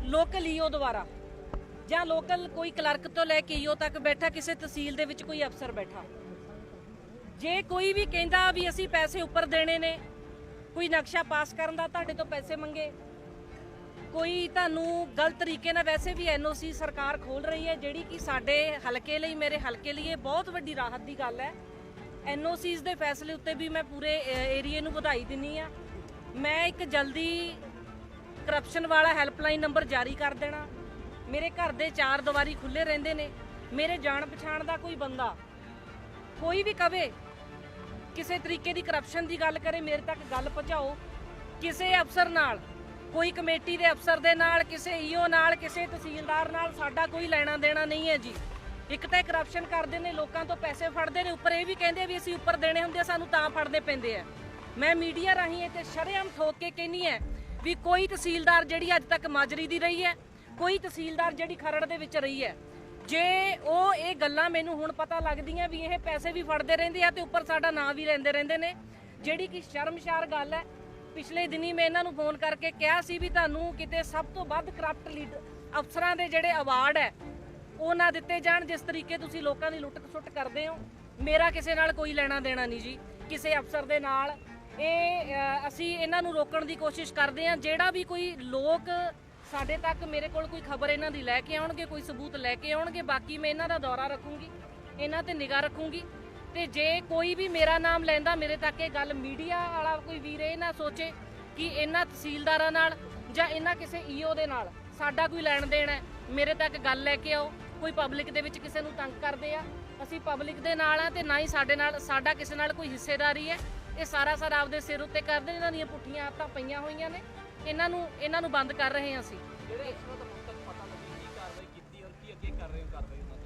ਲੋਕਲ ਈਓ ਦੁਆਰਾ, ਜਾਂ ਲੋਕਲ ਕੋਈ ਕਲਰਕ ਤੋਂ ਲੈ ਕੇ ਈਓ ਤੱਕ ਬੈਠਾ, ਕਿਸੇ ਤਹਿਸੀਲ ਦੇ ਵਿੱਚ ਕੋਈ ਅਫਸਰ ਬੈਠਾ। ਜੇ ਕੋਈ ਵੀ ਕਹਿੰਦਾ ਵੀ ਅਸੀਂ ਪੈਸੇ ਉੱਪਰ ਦੇਣੇ ਨੇ, ਕੋਈ ਨਕਸ਼ਾ ਪਾਸ ਕਰਨ ਦਾ ਤੁਹਾਡੇ ਤੋਂ ਪੈਸੇ ਮੰਗੇ, ਕੋਈ ਤੁਹਾਨੂੰ ਗਲਤ ਤਰੀਕੇ ਨਾਲ ਵੈਸੇ ਵੀ ਐਨਓਸੀ ਸਰਕਾਰ ਖੋਲ ਰਹੀ ਹੈ, ਜਿਹੜੀ ਕਿ ਸਾਡੇ ਹਲਕੇ ਲਈ, ਮੇਰੇ ਹਲਕੇ ਲਈ ਇਹ ਬਹੁਤ ਵੱਡੀ ਰਾਹਤ ਦੀ ਗੱਲ ਹੈ। ਐਨਓਸੀਜ਼ ਦੇ ਫੈਸਲੇ ਉੱਤੇ ਵੀ ਮੈਂ ਪੂਰੇ ਏਰੀਏ ਨੂੰ ਵਧਾਈ ਦਿੰਨੀ ਆ। ਮੈਂ ਇੱਕ ਜਲਦੀ ਕਰਪਸ਼ਨ ਵਾਲਾ ਹੈਲਪਲਾਈਨ ਨੰਬਰ ਜਾਰੀ ਕਰ ਦੇਣਾ। ਮੇਰੇ ਘਰ ਦੇ ਚਾਰ ਦੀਵਾਰੀ ਖੁੱਲੇ ਰਹਿੰਦੇ ਨੇ। ਮੇਰੇ ਜਾਣ ਪਛਾਣ ਦਾ ਕੋਈ ਬੰਦਾ ਕੋਈ ਵੀ ਕਵੇ ਕਿਸੇ ਤਰੀਕੇ ਦੀ ਕਰਪਸ਼ਨ ਦੀ ਗੱਲ ਕਰੇ, ਮੇਰੇ ਤੱਕ ਗੱਲ ਪਹੁੰਚਾਓ। ਕਿਸੇ ਅਫਸਰ ਨਾਲ, ਕੋਈ ਕਮੇਟੀ ਦੇ ਅਫਸਰ ਦੇ ਨਾਲ, ਕਿਸੇ ਈਓ ਨਾਲ, ਕਿਸੇ ਤਹਿਸੀਲਦਾਰ ਨਾਲ ਸਾਡਾ ਕੋਈ ਲੈਣਾ ਦੇਣਾ ਨਹੀਂ ਹੈ ਜੀ। ਇੱਕ ਤਾਂ ਕਰਪਸ਼ਨ ਕਰਦੇ ਨੇ, ਲੋਕਾਂ ਤੋਂ ਪੈਸੇ ਫੜਦੇ ਨੇ, ਉੱਪਰ ਇਹ ਵੀ ਕਹਿੰਦੇ ਵੀ ਅਸੀਂ ਉੱਪਰ ਦੇਣੇ ਹੁੰਦੇ ਸਾਨੂੰ ਤਾਂ ਫੜਦੇ ਪੈਂਦੇ ਆ। ਮੈਂ ਮੀਡੀਆ ਰਾਹੀਂ ਇਹ ਤੇ ਸ਼ਰੇਆਮ ਠੋਕ ਕੇ ਕਹਿੰਨੀ ਹੈ ਵੀ ਕੋਈ ਤਹਿਸੀਲਦਾਰ ਜਿਹੜੀ ਅੱਜ ਤੱਕ ਮਾਜਰੀ ਦੀ ਰਹੀ ਹੈ, ਕੋਈ ਤਹਿਸੀਲਦਾਰ ਜਿਹੜੀ ਖਰੜ ਦੇ ਵਿੱਚ ਰਹੀ ਹੈ ਜੇ ਉਹ ਇਹ ਗੱਲਾਂ ਮੈਨੂੰ ਹੁਣ ਪਤਾ ਲੱਗਦੀਆਂ ਵੀ ਇਹ ਪੈਸੇ ਵੀ ਫੜਦੇ ਰਹਿੰਦੇ ਆ ਤੇ ਉੱਪਰ ਸਾਡਾ ਨਾਂ ਵੀ ਲੈਂਦੇ ਰਹਿੰਦੇ ਨੇ, ਜਿਹੜੀ ਕਿ ਸ਼ਰਮਸ਼ਾਰ ਗੱਲ ਹੈ। ਪਿਛਲੇ ਦਿਨੀ ਮੈਂ ਇਹਨਾਂ ਨੂੰ ਫੋਨ ਕਰਕੇ ਕਿਹਾ ਸੀ ਵੀ ਤੁਹਾਨੂੰ ਕਿਤੇ ਸਭ ਤੋਂ ਵੱਧ ਕਰਪਟ ਲੀਡਰ ਅਫਸਰਾਂ ਦੇ ਜਿਹੜੇ ਅਵਾਰਡ ਹੈ, ਉਹ ਨਾ ਦਿੱਤੇ ਜਾਣ, ਜਿਸ ਤਰੀਕੇ ਤੁਸੀਂ ਲੋਕਾਂ ਦੀ ਲੁੱਟ ਖਸੁੱਟ ਕਰਦੇ ਹੋ। ਮੇਰਾ ਕਿਸੇ ਨਾਲ ਕੋਈ ਲੈਣਾ ਦੇਣਾ ਨਹੀਂ ਜੀ, ਕਿਸੇ ਅਫਸਰ ਦੇ ਨਾਲ। ਇਹ ਅਸੀਂ ਇਹਨਾਂ ਨੂੰ ਰੋਕਣ ਦੀ ਕੋਸ਼ਿਸ਼ ਕਰਦੇ ਹਾਂ। ਜਿਹੜਾ ਵੀ ਕੋਈ ਲੋਕ ਸਾਡੇ ਤੱਕ ਮੇਰੇ ਕੋਲ ਕੋਈ ਖਬਰ ਇਹਨਾਂ ਦੀ ਲੈ ਕੇ ਆਉਣਗੇ, ਕੋਈ ਸਬੂਤ ਲੈ ਕੇ ਆਉਣਗੇ, ਬਾਕੀ ਮੈਂ ਇਹਨਾਂ ਦਾ ਦੌਰਾ ਰੱਖੂੰਗੀ, ਇਹਨਾਂ ਤੇ ਨਿਗਾਹ ਰੱਖੂੰਗੀ। ਤੇ ਜੇ ਕੋਈ ਵੀ ਮੇਰਾ ਨਾਮ ਲੈਂਦਾ, ਮੇਰੇ ਤੱਕ ਇਹ ਗੱਲ ਮੀਡੀਆ ਵਾਲਾ ਕੋਈ ਵੀਰ ਇਹ ਨਾ ਸੋਚੇ ਕਿ ਇਹਨਾਂ ਤਹਿਸੀਲਦਾਰਾਂ ਨਾਲ ਜਾਂ ਇਹਨਾਂ ਕਿਸੇ ਈਓ ਦੇ ਨਾਲ ਸਾਡਾ ਕੋਈ ਲੈਣ ਦੇਣ ਹੈ, ਮੇਰੇ ਤੱਕ ਗੱਲ ਲੈ ਕੇ ਆਓ, ਕੋਈ ਪਬਲਿਕ ਦੇ ਵਿੱਚ ਕਿਸੇ ਨੂੰ ਤੰਗ ਕਰਦੇ ਆ, ਅਸੀਂ ਪਬਲਿਕ ਦੇ ਨਾਲ ਆ ਤੇ ਨਾ ਹੀ ਸਾਡੇ ਨਾਲ, ਸਾਡਾ ਕਿਸੇ ਨਾਲ ਕੋਈ ਹਿੱਸੇਦਾਰੀ ਹੈ, ਇਹ ਸਾਰਾ ਸਾਰਾ ਆਪਦੇ ਸਿਰ ਉੱਤੇ ਕਰਦੇ, ਇਹਨਾਂ ਦੀਆਂ ਪੁੱਠੀਆਂ ਆਦਤਾਂ ਪਈਆਂ ਹੋਈਆਂ ਨੇ। ਇਹਨਾਂ ਨੂੰ ਇਹਨਾਂ ਨੂੰ ਬੰਦ ਕਰ ਰਹੇ ਹਾਂ ਅਸੀਂ।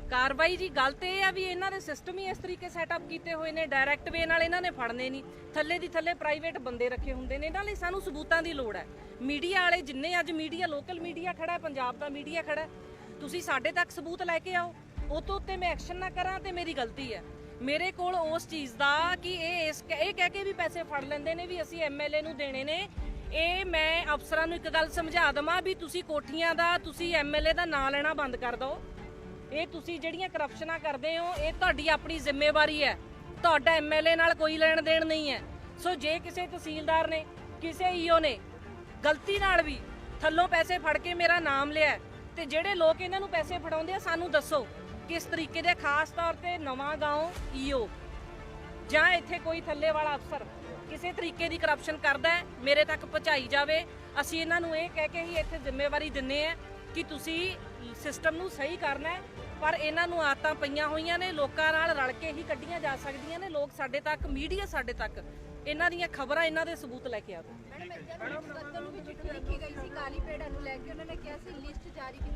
ਕਾਰਵਾਈ ਜੀ ਗੱਲ ਤੇ ਇਹ ਆ ਵੀ ਇਹਨਾਂ ਦੇ ਸਿਸਟਮ ਹੀ ਇਸ ਤਰੀਕੇ ਸੈਟਅਪ ਕੀਤੇ ਹੋਏ ਨੇ ਡਾਇਰੈਕਟ ਵੇ ਨਾਲ ਇਹਨਾਂ ਨੇ ਫੜਨੇ ਨਹੀਂ। ਥੱਲੇ ਦੀ ਥੱਲੇ ਪ੍ਰਾਈਵੇਟ ਬੰਦੇ ਰੱਖੇ ਹੁੰਦੇ ਨੇ ਇਹਨਾਂ ਲਈ ਸਾਨੂੰ ਸਬੂਤਾਂ ਦੀ ਲੋੜ ਹੈ। ਮੀਡੀਆ ਵਾਲੇ ਜਿੰਨੇ ਅੱਜ ਮੀਡੀਆ ਲੋਕਲ ਮੀਡੀਆ ਖੜਾ ਹੈ ਪੰਜਾਬ ਦਾ ਮੀਡੀਆ ਖੜਾ ਹੈ, ਤੁਸੀਂ ਸਾਡੇ ਤੱਕ ਸਬੂਤ ਲੈ ਕੇ ਆਓ। ਉਹ ਤੋਂ ਉੱਤੇ ਮੈਂ ਐਕਸ਼ਨ ਨਾ ਕਰਾਂ ਤੇ ਮੇਰੀ ਗਲਤੀ ਹੈ। ਮੇਰੇ ਕੋਲ ਉਸ ਚੀਜ਼ ਦਾ ਕਿ ਇਹ ਇਸ ਇਹ ਕਹਿ ਕੇ ਵੀ ਪੈਸੇ ਫੜ ਲੈਂਦੇ ਨੇ ਵੀ ਅਸੀਂ ਐਮਐਲਏ ਨੂੰ ਦੇਣੇ ਨੇ ਇਹ ਮੈਂ ਅਫਸਰਾਂ ਨੂੰ ਇੱਕ ਗੱਲ ਸਮਝਾ ਦਵਾਂ ਵੀ ਤੁਸੀਂ ਕੋਠੀਆਂ ਦਾ ਤੁਸੀਂ ਐਮਐਲਏ ਦਾ ਨਾਂ ਲੈਣਾ ਬੰਦ ਕਰ ਦਿਓ। ਇਹ ਤੁਸੀਂ ਜਿਹੜੀਆਂ ਕਰਪਸ਼ਨਾਂ ਕਰਦੇ ਹੋ ਇਹ ਤੁਹਾਡੀ ਆਪਣੀ ਜ਼ਿੰਮੇਵਾਰੀ ਹੈ। ਤੁਹਾਡਾ ਐਮਐਲਏ ਨਾਲ ਕੋਈ ਲੈਣ ਦੇਣ ਨਹੀਂ ਹੈ। ਸੋ ਜੇ ਕਿਸੇ ਤਹਿਸੀਲਦਾਰ ਨੇ ਕਿਸੇ ਈਓ ਨੇ ਗਲਤੀ ਨਾਲ ਵੀ ਥੱਲੋਂ ਪੈਸੇ ਫੜ ਕੇ ਮੇਰਾ ਨਾਮ ਲਿਆ ਹੈ, ਤੇ ਜਿਹੜੇ ਲੋਕ ਇਹਨਾਂ ਨੂੰ ਪੈਸੇ ਫੜਾਉਂਦੇ ਆ ਸਾਨੂੰ ਦੱਸੋ ਕਿਸ ਤਰੀਕੇ ਦੇ ਖਾਸ ਤੌਰ ਤੇ ਨਵਾਂ ਗਾਉਂ ਈਓ ਜਾਂ ਇੱਥੇ ਕੋਈ ਥੱਲੇ ਵਾਲਾ ਅਫਸਰ। ਕਿਸੇ ਤਰੀਕੇ ਦੀ ਕਰਪਸ਼ਨ ਕਰਦਾ ਹੈ ਮੇਰੇ ਤੱਕ ਪਹੁੰਚਾਈ ਜਾਵੇ ਅਸੀਂ ਇਹਨਾਂ ਨੂੰ ਇਹ ਕਹਿ ਕੇ ਹੀ ਇੱਥੇ ਜ਼ਿੰਮੇਵਾਰੀ ਦਿੰਨੇ ਆ ਕਿ ਤੁਸੀਂ ਸਿਸਟਮ ਨੂੰ ਸਹੀ ਕਰਨਾ ਹੈ ਪਰ ਇਹਨਾਂ ਨੂੰ ਆਦਤਾਂ ਪਈਆਂ ਹੋਈਆਂ ਨੇ ਲੋਕਾਂ ਨਾਲ ਰਲ ਕੇ ਹੀ ਕੱਢੀਆਂ ਜਾ ਸਕਦੀਆਂ ਨੇ ਲੋਕ ਸਾਡੇ ਤੱਕ ਮੀਡੀਆ ਸਾਡੇ ਤੱਕ ਇਹਨਾਂ ਦੀਆਂ ਖਬਰਾਂ ਇਹਨਾਂ ਦੇ ਸਬੂਤ ਲੈ ਕੇ ਆਵੇ।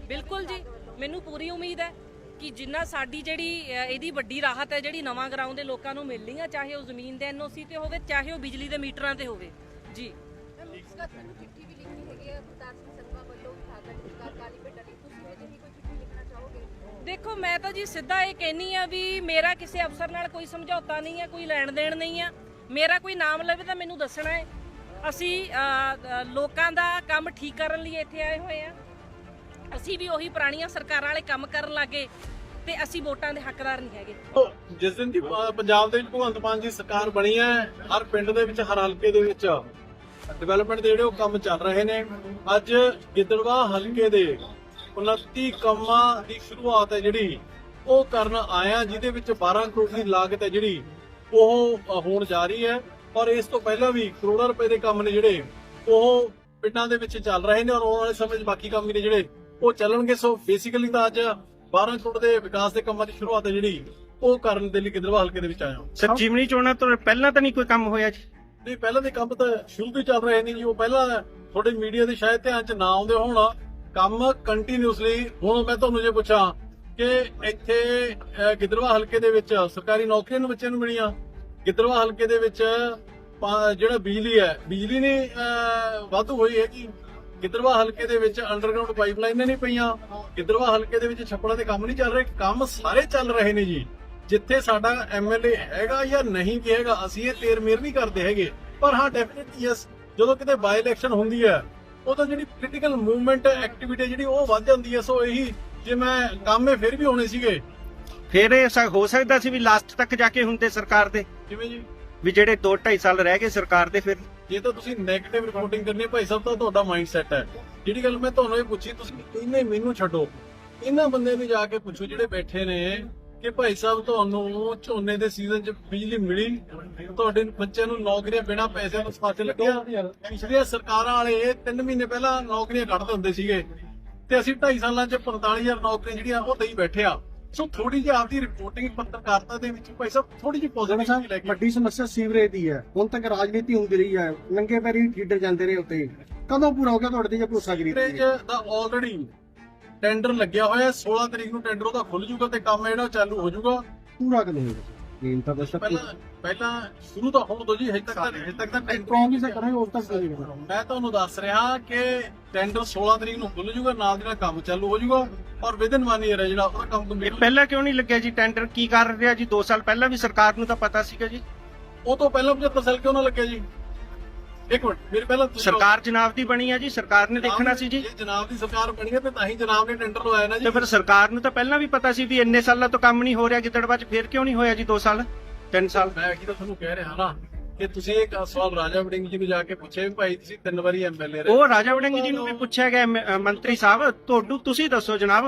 ਬਿਲਕੁਲ ਜੀ ਮੈਨੂੰ ਪੂਰੀ ਉਮੀਦ ਹੈ ਕਿ ਜਿੰਨਾ ਸਾਡੀ ਜਿਹੜੀ ਇਹਦੀ ਵੱਡੀ ਰਾਹਤ ਹੈ ਜਿਹੜੀ ਨਵਾਂ ਗਰਾਊਂਡ ਦੇ ਲੋਕਾਂ ਨੂੰ ਮਿਲਣੀ ਆ ਚਾਹੇ ਉਹ ਜ਼ਮੀਨ ਦੇ ਐਨਓਸੀ ਤੇ ਹੋਵੇ ਚਾਹੇ ਉਹ ਬਿਜਲੀ ਦੇ ਮੀਟਰਾਂ ਤੇ ਹੋਵੇ। ਜੀ।
ਹੈ
ਦੇਖੋ ਮੈਂ ਤਾਂ ਜੀ ਸਿੱਧਾ ਇਹ ਕਹਿਨੀ ਆ ਵੀ ਮੇਰਾ ਕਿਸੇ ਅਫਸਰ ਨਾਲ ਕੋਈ ਸਮਝੌਤਾ ਨਹੀਂ ਹੈ ਕੋਈ ਲੈਣ ਦੇਣ ਨਹੀਂ ਆ। ਮੇਰਾ ਕੋਈ ਨਾਮ ਲਵੇ ਤਾਂ ਮੈਨੂੰ ਦੱਸਣਾ ਹੈ। ਅਸੀਂ ਲੋਕਾਂ ਦਾ ਕੰਮ ਠੀਕ ਕਰਨ ਲਈ ਇੱਥੇ ਆਏ ਹੋਏ ਆ। ਅਸੀਂ ਵੀ ਉਹੀ ਪੁਰਾਣੀਆਂ ਸਰਕਾਰਾਂ ਵਾਲੇ ਕੰਮ ਕਰਨ ਲੱਗੇ ਤੇ ਅਸੀਂ ਵੋਟਾਂ ਦੇ ਹੱਕਦਾਰ ਨਹੀਂ ਹੈਗੇ।
ਜਿਸ ਦਿਨ ਦੀ ਪ- ਪੰਜਾਬ ਦੇ ਵਿੱਚ ਭਗਵੰਤ ਮਾਨ ਦੀ ਸਰਕਾਰ ਬਣੀ ਹੈ ਹਰ ਪਿੰਡ ਦੇ ਵਿੱਚ ਹਰ ਹਲਕੇ ਦੇ ਵਿੱਚ ਡਿਵੈਲਪਮੈਂਟ ਦੇ ਜਿਹੜੇ ਉਹ ਕੰਮ ਚੱਲ ਰਹੇ ਨੇ। ਅੱਜ ਗਿੱਦੜਵਾ ਹਲਕੇ ਦੇ 29 ਕੰਮਾਂ ਦੀ ਸ਼ੁਰੂਆਤ ਹੈ ਜਿਹੜੀ ਉਹ ਕਰਨ ਆਇਆ ਜਿਹਦੇ ਵਿੱਚ 12 ਕਰੋੜ ਦੀ ਲਾਗਤ ਹੈ ਜਿਹੜੀ ਉਹ ਅ, ਹੋਣ ਜਾ ਰਹੀ ਹੈ। ਔਰ ਇਸ ਤੋਂ ਪਹਿਲਾਂ ਵੀ ਕਰੋੜਾਂ ਰੁਪਏ ਦੇ ਕੰਮ ਨੇ ਜਿਹੜੇ ਉਹ ਪਿੰਡਾਂ ਦੇ ਵਿੱਚ ਚੱਲ ਰਹੇ ਨੇ ਔਰ ਆਉਣ ਵਾਲੇ ਸਮੇਂ 'ਚ ਬਾਕੀ ਕੰਮ ਵੀ ਨੇ ਜਿਹੜੇ ਉਹ ਚੱਲਣਗੇ। ਸੋ ਬੇਸਿਕਲੀ ਤਾਂ ਅੱਜ 12 ਕਰੋੜ ਦੇ ਵਿਕਾਸ ਦੇ ਕੰਮਾਂ ਦੀ ਸ਼ੁਰੂਆਤ ਹੈ ਜਿਹੜੀ ਉਹ ਕਰਨ ਦੇ ਲਈ ਗਿੱਦੜਵਾ ਹਲਕੇ ਦੇ ਵਿੱਚ ਆਇਆ
ਸਰ ਜਿਮਨੀ ਚੋਣਾਂ ਤੋਂ ਪਹਿਲਾਂ ਤਾਂ ਨਹੀਂ ਕੋਈ ਕੰਮ ਹੋਇਆ ਜੀ?
ਨਹੀਂ ਪਹਿਲਾਂ ਦੇ ਕੰਮ ਤਾਂ ਸ਼ੁਰੂ ਤੋਂ ਚੱਲ ਰਹੇ ਨੇ ਜੀ। ਉਹ ਪਹਿਲਾਂ ਤੁਹਾਡੇ ਮੀਡੀਆ ਦੇ ਸ਼ਾਇਦ ਧਿਆਨ 'ਚ ਨਾ ਆਉਂਦੇ ਹੋਣ ਕੰਮ ਕੰਟੀਨਿਊਸਲੀ ਹੁਣ ਮੈਂ ਤੁਹਾਨੂੰ ਜੇ ਪੁੱਛਾਂ ਕਿ ਇੱਥੇ ਗਿੱਦੜਵਾ ਹਲਕੇ ਦੇ ਵਿੱਚ ਸਰਕਾਰੀ ਨੌਕਰੀਆਂ ਨੂੰ ਬੱਚਿਆਂ ਨੂੰ ਮਿਲੀਆਂ। ਗਿੱਦੜਵਾ ਹਲਕੇ ਦੇ ਵਿੱਚ ਜਿਹੜਾ ਬਿਜਲੀ ਹੈ ਬਿਜਲੀ ਨੇ ਵਾਧੂ ਹੋਈ ਹੈ ਕਿ ਗਿੱਦੜਵਾ ਹਲਕੇ ਦੇ ਵਿੱਚ ਅੰਡਰਗਰਾਉਂਡ ਪਾਈਪਲਾਈਨਾਂ ਨਹੀਂ ਪਈਆਂ। ਗਿੱਦੜਵਾ ਹਲਕੇ ਦੇ ਵਿੱਚ ਛੱਪੜਾਂ ਦੇ ਕੰਮ ਨਹੀਂ ਚੱਲ ਰਹੇ। ਕੰਮ ਸਾਰੇ ਚੱਲ ਰਹੇ ਨੇ ਜੀ। ਜਿੱਥੇ ਸਾਡਾ ਐਮਐਲਏ ਹੈਗਾ ਜਾਂ ਨਹੀਂ ਵੀ ਹੈਗਾ ਅਸੀਂ ਇਹ ਤੇਰ ਮੇਰ ਨਹੀਂ ਕਰਦੇ ਹੈਗੇ। ਪਰ ਹਾਂ ਡੈਫੀਨਿਟਲੀ ਯੈਸ ਜਦੋਂ ਕਿਤੇ ਬਾਈ ਇਲੈਕਸ਼ਨ ਹੁੰਦੀ ਹੈ ਉਦੋਂ ਜਿਹੜੀ ਪੋਲੀਟੀਕਲ ਮੂਵਮੈਂਟ ਐਕਟੀਵਿਟੀ ਜਿਹੜੀ ਉਹ ਵੱਧ ਜਾਂਦੀ ਹੈ। ਸੋ ਇਹੀ ਜੇ ਮੈਂ ਕੰਮ ਫਿਰ ਵੀ ਹੋਣੇ ਸੀਗੇ।
ਫਿਰ ਇਹ ਸ- ਹੋ ਸਕਦਾ ਸੀ ਵੀ ਲਾਸਟ ਤੱਕ ਜਾ ਕੇ ਹੁੰਦੇ ਸਰਕਾਰ ਦੇ।
ਜਿਵੇਂ ਜੀ?
ਵੀ ਜਿਹੜੇ 2 2.5 ਸਾਲ ਰਹਿ ਗਏ ਸਰਕਾਰ ਦੇ ਫਿਰ
ਜੇ ਤਾਂ ਤੁਸੀਂ 네ਗੇਟਿਵ ਰਿਪੋਰਟਿੰਗ ਕਰਨੀ ਹੈ, ਭਾਈ ਸਾਹਿਬ, ਤਾਂ ਤੁਹਾਡਾ ਮਾਈਂਡ ਸੈਟ ਹੈ। ਜਿਹੜੀ ਗੱਲ ਮੈਂ ਤੁਹਾਨੂੰ ਇਹ ਪੁੱਛੀ, ਤੁਸੀਂ ਇਹਨੇ ਮੈਨੂੰ ਛੱਡੋ। ਇਹਨਾਂ ਬੰਦੇ ਨੂੰ ਜਾ ਕੇ ਪੁੱਛੋ, ਜਿਹੜੇ ਬੈਠੇ ਨੇ, ਕਿ ਭਾਈ ਸਾਹਿਬ, ਤੁਹਾਨੂੰ ਝੋਨੇ ਦੇ ਸੀਜ਼ਨ 'ਚ ਬਿਜਲੀ ਮਿਲੀ, ਤੁਹਾਡੇ ਬੱਚਿਆਂ ਨੂੰ ਨੌਕਰੀਆਂ ਬਿਨਾਂ ਪੈਸਿਆਂ ਤੋਂ ਪਾਸੇ ਲੱਗਿਆ। ਪਿਛਲੀਆਂ ਸਰਕਾਰਾਂ ਵਾਲੇ 3 ਮਹੀਨੇ ਪਹਿਲਾਂ ਨੌਕਰੀਆਂ ਕੱਢਦੇ ਹੁੰਦੇ ਸੀਗੇ। ਤੇ ਅਸੀਂ 2.5 ਸਾਲਾਂ 'ਚ 45000 ਨੌਕਰੀਆਂ ਜਿਹੜੀਆਂ, ਉਹ ਦੇਈ ਬੈਠੇ ਆ। ਸੋ ਥੋੜੀ ਜਿਹੀ ਆਪਦੀ ਰਿਪੋਰਟਿੰਗ ਪੱਤਰਕਾਰਤਾ ਦੇ ਵਿੱਚ ਭਾਈ ਸਾਹਿਬ ਥੋੜੀ ਜਿਹੀ ਪੋਜ਼ਿਟਿਵ ਲੈ ਕੇ
ਵੱਡੀ ਸਮੱਸਿਆ ਸੀਵਰੇਜ ਦੀ ਹੈ। ਹੁਣ ਤੱਕ ਰਾਜਨੀਤੀ ਹੁੰਦੀ ਰਹੀ ਹੈ। ਨੰਗੇ ਪੈਰੀ ਠੀਡਰ ਜਾਂਦੇ ਰਹੇ ਉੱਤੇ ਕਦੋਂ ਪੂਰਾ ਹੋ ਗਿਆ ਤੁਹਾਡੇ ਤੇ ਜੇ ਭਰੋਸਾ ਕਰੀ
ਸੀਵਰੇਜ ਦਾ ਆਲਰੇਡੀ ਟੈਂਡਰ ਲੱਗਿਆ ਹੋਇਆ ਹੈ। 16 ਤਰੀਕ ਨੂੰ ਟੈਂਡਰ ਉਹਦਾ ਖੁੱਲ ਜੂਗਾ ਤੇ ਕੰਮ ਜਿਹੜਾ ਚਾਲੂ ਹੋ ਜੂਗਾ
ਪੂਰਾ ਕਦੋਂ ਹੋਗਾ ਮੇਨ ਤਾਂ ਬਸ
ਪਹਿਲਾਂ ਪਹਿਲਾਂ ਸ਼ੁਰੂ ਤਾਂ ਹੋਣ ਦੋ ਜੀ ਹਜੇ ਤੱਕ ਤਾਂ ਹਜੇ ਤੱਕ ਤਾਂ ਟੈਂਡਰ
ਪ੍ਰੋਮਿਸ ਕਰਾਂਗੇ ਉਸ ਤੱਕ ਹੋਗਾ
ਮੈਂ ਤੁਹਾਨੂੰ ਦੱਸ ਰਿਹਾ ਕਿ ਟੈਂਡਰ 16 ਤਰੀਕ ਨੂੰ ਖੁੱਲ ਜੂਗਾ ਨਾਲ ਜਿਹੜਾ ਕੰਮ ਚਾਲੂ ਹੋ ਜੂਗਾ ਔਰ ਵਿਦਨ ਵਨ ਈਅਰ ਹੈ ਜਿਹੜਾ ਉਹਦਾ ਕੰਮ
ਇਹ
ਕੰਪਲੀਟ
ਪਹਿਲਾਂ ਕਿਉਂ ਨਹੀਂ ਲੱਗਿਆ ਜੀ ਟੈਂਡਰ? ਕੀ ਕਰ ਰਿਹਾ ਜੀ? 2 ਸਾਲ ਪਹਿਲਾਂ ਵੀ ਸਰਕਾਰ ਨੂੰ ਤਾਂ ਪਤਾ ਸੀਗਾ ਜੀ।
ਉਹ ਤੋਂ ਪਹਿਲਾਂ 75 ਸਾਲ ਕਿਉਂ ਨਾ ਲੱਗਿਆ ਜੀ? ਇੱਕ ਮਿੰਟ ਮੇਰੇ ਪਹਿਲਾਂ ਤੁਸੀਂ-
ਸਰਕਾਰ ਜਨਾਬ ਦੀ ਬਣੀ ਆ ਜੀ ਸਰਕਾਰ ਨੇ ਦੇਖਣਾ ਸੀ ਜੀ।
ਜੇ ਜਨਾਬ ਦੀ ਸਰਕਾਰ ਬਣੀ ਹੈ ਤੇ ਤਾਂ ਹੀ ਜਨਾਬ ਨੇ ਟੈਂਡਰ ਲਵਾਇਆ ਨਾ ਜੀ।
ਤੇ ਫਿਰ ਸਰਕਾਰ ਨੂੰ ਤਾਂ ਪਹਿਲਾਂ ਵੀ ਪਤਾ ਸੀ ਵੀ ਇੰਨੇ ਸਾਲਾਂ ਤੋਂ ਕੰਮ ਨਹੀਂ ਹੋ ਰਿਹਾ ਗਿੱਦੜਵਾ 'ਚ ਫਿਰ ਕਿਉਂ ਨਹੀਂ ਹੋਇਆ ਜੀ 2 ਸਾਲ 3 ਸਾਲ?
ਮੈਂ ਕੀ ਤਾਂ ਤੁਹਾਨੂੰ ਕਹਿ ਰਿਹਾ ਨਾ ਕਿ ਤੁਸੀਂ ਇੱਕ ਸਵਾਲ ਰਾਜਾ ਵੜਿੰਗ ਜੀ ਨੂੰ ਜਾ ਕੇ ਪੁੱਛਿਆ ਵੀ ਭਾਈ ਤੁਸੀਂ ਤਿੰਨ ਵਾਰੀ ਐਮਐਲਏ ਰਹੇ
ਉਹ ਰਾਜਾ ਵੜਿੰਗ ਜੀ ਨੂੰ ਵੀ ਪੁੱਛਿਆ ਗਿਆ ਮ- ਅ, ਮੰਤਰੀ ਸਾਹਿਬ ਤੁਹਾਨੂੰ ਤੁਸੀਂ ਦੱਸੋ ਜਨਾਬ।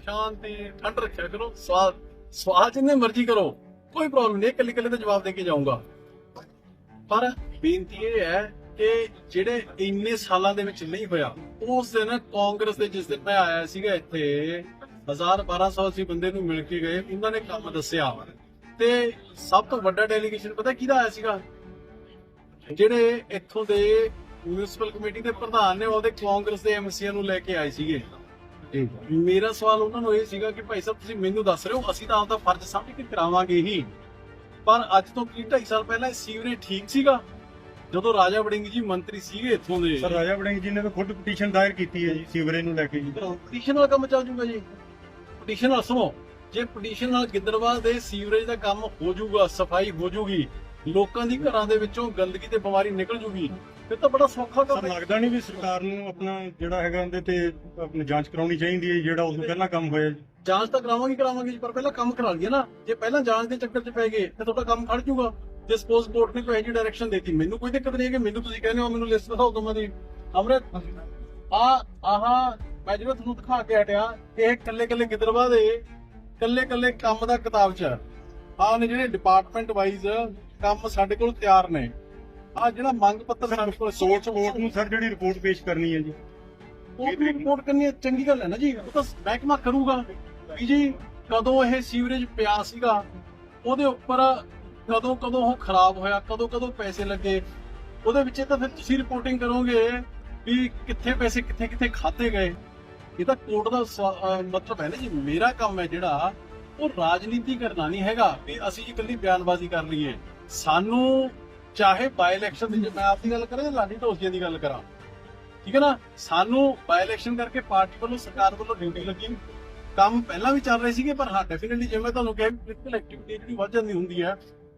ਸ਼ਾਂਤੀ ਠੰਡ ਰੱਖਿਆ ਕਰੋ ਸਵਾਲ ਸਵਾਲ ਜਿੰਨੇ ਮਰਜ਼ੀ ਕਰੋ ਕੋਈ ਪ੍ਰੋਬਲਮ ਨਹੀਂ ਇਕੱਲੇ ਇਕੱਲੇ ਦਾ ਜਵਾਬ ਦੇ ਕੇ ਜਾਊਂਗਾ। ਪਰ ਬੇਨਤੀ ਇਹ ਹੈ ਕਿ ਜਿਹੜੇ ਇੰਨੇ ਸਾਲਾਂ ਦੇ ਵਿੱਚ ਨਹੀਂ ਹੋਇਆ ਉਸ ਦਿਨ ਕਾਂਗਰਸ ਦੇ ਜਿਸ ਦਿਨ ਮੈਂ ਆਇਆ ਸੀਗਾ ਇੱਥੇ 1000 1200 ਅਸੀਂ ਬੰਦੇ ਨੂੰ ਮਿਲ ਕੇ ਗਏ ਉਹਨਾਂ ਨੇ ਕੰਮ ਦੱਸਿਆ। ਤੇ ਸਭ ਤੋਂ ਵੱਡਾ ਡੈਲੀਗੇਸ਼ਨ ਪਤਾ ਕਿਹਦਾ ਆਇਆ ਸੀਗਾ? ਜਿਹੜੇ ਇੱਥੋਂ ਦੇ ਮਿਊਨਿਸਪਲ ਕਮੇਟੀ ਦੇ ਪ੍ਰਧਾਨ ਨੇ ਉਹਦੇ ਕਾਂਗਰਸ ਦੇ ਐਮਸੀਆਂ ਨੂੰ ਲੈ ਕੇ ਆਏ ਸੀਗੇ। ਮੇਰਾ ਸਵਾਲ ਉਹਨਾਂ ਨੂੰ ਇਹ ਸੀਗਾ ਕਿ ਭਾਈ ਸਾਹਿਬ ਤੁਸੀਂ ਮੈਨੂੰ ਦੱਸ ਰਹੇ ਹੋ ਅਸੀਂ ਤਾਂ ਆਪਦਾ ਫਰਜ਼ ਸਮਝ ਕੇ ਕਰਾਵਾਂਗੇ ਹੀ। ਪਰ ਅੱਜ ਤੋਂ ਕੀ 2.5 ਸਾਲ ਪਹਿਲਾਂ ਇਹ ਸੀਵਰੇਜ ਠੀਕ ਸੀਗਾ? ਜਦੋਂ ਰਾਜਾ ਵੜਿੰਗ ਜੀ ਮੰਤਰੀ ਸੀਗੇ ਇੱਥੋਂ ਦੇ।
ਸਰ ਰਾਜਾ ਵੜਿੰਗ ਜੀ ਨੇ ਤਾਂ ਖੁਦ ਪਟੀਸ਼ਨ ਦਾਇਰ ਕੀਤੀ ਹੈ ਜੀ ਸੀਵਰੇਜ ਨੂੰ ਲੈ ਕੇ ਜੀ।
ਪਟੀਸ਼ਨ ਨਾਲ ਕੰਮ ਚੱਲ ਜੂਗਾ ਜੀ। ਪਟੀਸ਼ਨ ਨਾਲ ਸੁਣੋ ਜੇ ਪਟੀਸ਼ਨ ਨਾਲ ਗਿੱਦੜਵਾਲ ਦੇ ਸੀਵਰੇਜ ਦਾ ਕੰਮ ਹੋ ਜੂਗਾ ਸਫ਼ਾਈ ਹੋ ਜੂਗੀ ਲੋਕਾਂ ਦੀ ਘਰਾਂ ਦੇ ਵਿੱਚੋਂ ਗੰਦਗੀ ਤੇ ਬਿਮਾਰੀ ਨਿਕਲ ਜੂਗੀ ਫਿਰ ਤਾਂ ਬੜਾ ਸੌਖਾ ਕੰਮ
ਸਰ
ਹੈ।
ਲੱਗਦਾ ਨਹੀਂ ਵੀ ਸਰਕਾਰ ਨੂੰ ਆਪਣਾ ਜਿਹੜਾ ਹੈਗਾ ਇਹਦੇ ਤੇ ਆਪਣੀ ਜਾਂਚ ਕਰਾਉਣੀ ਚਾਹੀਦੀ ਹੈ ਜਿਹੜਾ ਉਸ ਤੋਂ ਪਹਿਲਾਂ ਕੰਮ ਹੋਇਆ ਜੀ।
ਜਾਂਚ ਤਾਂ ਕਰਾਵਾਂਗੇ ਕਰਾਵਾਂਗੇ ਜੀ ਪਰ ਪਹਿਲਾਂ ਕੰਮ ਕਰਾ ਲਈਏ ਨਾ। ਜੇ ਪਹਿਲਾਂ ਜਾਂਚ ਦੇ ਚੱਕਰ 'ਚ ਪੈ ਗਏ ਤੇ ਤੁਹਾਡਾ ਕੰਮ ਖੜ ਜੂਗਾ ਜੇ ਸਪੋਜ਼ ਕੋਰਟ ਨੇ ਕੋਈ ਇਹੋ ਜਿਹੀ ਡਾਇਰੈਕਸ਼ਨ ਦੇਤੀ ਮੈਨੂੰ ਕੋਈ ਦਿੱਕਤ ਨਹੀਂ ਹੈ ਕਿ ਮੈਨੂੰ ਤੁਸੀਂ ਕਹਿੰਦੇ ਹੋ ਮੈਨੂੰ ਲਿਸਟ ਦਿਖਾਓ ਦੋਵਾਂ ਦੀ। ਅਮਰਤ ਆ ਆਹਾ ਮੈਂ ਜਿਹੜਾ ਤੁਹਾਨੂੰ ਦਿਖਾ ਕੇ ਹਟਿਆ ਇਹ ਕੱਲੇ ਕੱਲੇ ਗਿੱਦੜਵਾ ਦੇ ਕੱਲੇ ਕੱਲੇ ਕੰਮ ਦਾ ਕਿਤਾਬ 'ਚ ਆਹ ਨੇ ਜਿਹੜੇ ਡਿਪਾਰਟਮੈਂਟ ਵਾਈਜ਼ ਕੰਮ ਸਾਡੇ ਕੋਲ ਤਿਆਰ ਨੇ। ਆ ਜਿਹੜਾ ਮੰਗ ਪੱਤਰ ਸਾਡੇ ਕੋਲ
ਸੋਚ ਕੋਰਟ ਨੂੰ ਸਰ ਜਿਹੜੀ ਰਿਪੋਰਟ ਪੇਸ਼ ਕਰਨੀ ਹੈ ਜੀ।
ਉਹ ਵੀ ਰਿਪੋਰਟ ਕਰਨੀ ਹੈ, ਚੰਗੀ ਗੱਲ ਹੈ ਨਾ ਜੀ। ਉਹ ਤਾਂ ਮਹਿਕਮਾ ਕਰੂਗਾ। ਵੀ ਜੀ ਕਦੋਂ ਇਹ ਸੀਵਰੇਜ ਪਿਆ ਸੀਗਾ ਉਹਦੇ ਉੱਪਰ ਕਦੋਂ ਕਦੋਂ ਉਹ ਖਰਾਬ ਹੋਇਆ ਕਦੋਂ ਕਦੋਂ ਪੈਸੇ ਲੱਗੇ। ਉਹਦੇ ਵਿੱਚ ਤਾਂ ਫਿਰ ਤੁਸੀਂ ਰਿਪੋਰਟਿੰਗ ਕਰੋਗੇ ਵੀ ਕਿੱਥੇ ਪੈਸੇ ਕਿੱਥੇ ਕਿੱਥੇ ਖਾਤੇ ਗਏ। ਇਹ ਤਾਂ ਕੋਰਟ ਦਾ ਮਤਲਬ ਹੈ ਨਾ ਜੀ ਮੇਰਾ ਕੰਮ ਹੈ ਜਿਹੜਾ ਉਹ ਰਾਜਨੀਤੀ ਕਰਨਾ ਨਹੀਂ ਹੈਗਾ। ਵੀ ਅਸੀਂ ਇਕੱਲੀ ਬਿਆਨਬਾਜ਼ੀ ਕਰ ਲਈਏ। ਸਾਨੂੰ ਚਾਹੇ ਬਾਈ ਇਲੈਕਸ਼ਨ ਦੀ ਜੇ ਮੈਂ ਆਪਦੀ ਗੱਲ ਕਰਾਂ ਜਾਂ ਲਾਡੀ ਢੋਸੀਆਂ ਦੀ ਗੱਲ ਕਰਾਂ, ਠੀਕ ਹੈ ਨਾ? ਸਾਨੂੰ ਬਾਈ ਇਲੈਕਸ਼ਨ ਕਰਕੇ ਪਾਰਟੀ ਵੱਲੋਂ ਸਰਕਾਰ ਵੱਲੋਂ ਡਿਊਟੀ ਲੱਗੀ। ਕੰਮ ਪਹਿਲਾਂ ਵੀ ਚੱਲ ਰਹੇ ਸੀਗੇ, ਪਰ ਹਾਂ ਡੈਫੀਨਿਟਲੀ ਜਿਵੇਂ ਤੁਹਾਨੂੰ ਕਿਹਾ ਪੋਲੀਟੀਕਲ ਐਕਟੀਵਿਟੀ ਜਿਹੜੀ ਵੱਧ ਜਾਂਦੀ ਹੁੰਦੀ ਹੈ,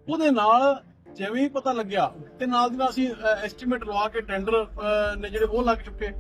ਉਹਦੇ ਨਾਲ ਜਿਵੇਂ ਹੀ ਪਤਾ ਲੱਗਿਆ, ਤੇ ਨਾਲ ਦੀ ਨਾਲ ਅਸੀਂ ਐਸਟੀਮੇਟ ਲਵਾ ਕੇ ਟੈਂਡਰ ਨੇ ਜਿਹੜੇ ਉਹ ਲੱਗ ਚੁੱਕੇ।